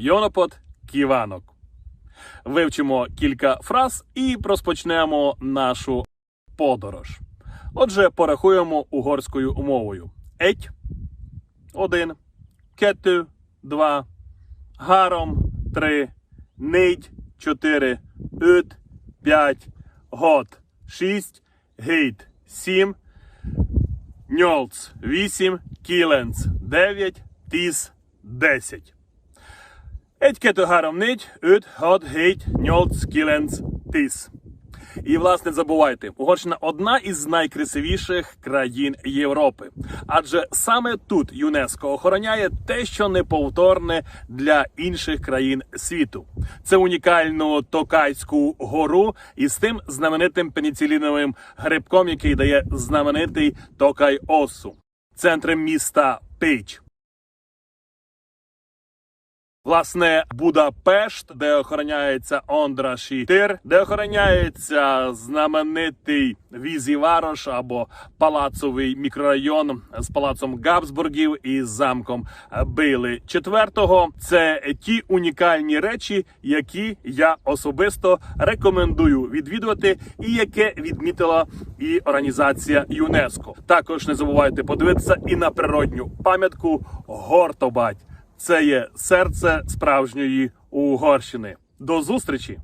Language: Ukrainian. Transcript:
Йонопот Ківанок. Вивчимо кілька фраз і розпочнемо нашу подорож. Отже, порахуємо угорською мовою. Еть. Один, кету два, гаром. Три, нидь чотири, ют. П'ять, год шість, гейт. Сім, ньолц. Вісім, кіленц. Дев'ять, тіс. Десять. Három, négy, öt, hat, hét, nyolc, кіленц, тис. І, власне, забувайте, Угорщина одна із найкрасивіших країн Європи. Адже саме тут ЮНЕСКО охороняє те, що неповторне для інших країн світу. Це унікальну Токайську гору із тим знаменитим пеніциліновим грибком, який дає знаменитий Токай Осу, центром міста Пейч. Власне, Будапешт, де охороняється Ондраші Тир, де охороняється знаменитий Візіварош або палацовий мікрорайон з палацом Габсбургів і замком Бейли IV. Це ті унікальні речі, які я особисто рекомендую відвідувати, і яке відмітила і організація ЮНЕСКО. Також не забувайте подивитися і на природню пам'ятку Гортобать. Це є серце справжньої Угорщини. До зустрічі!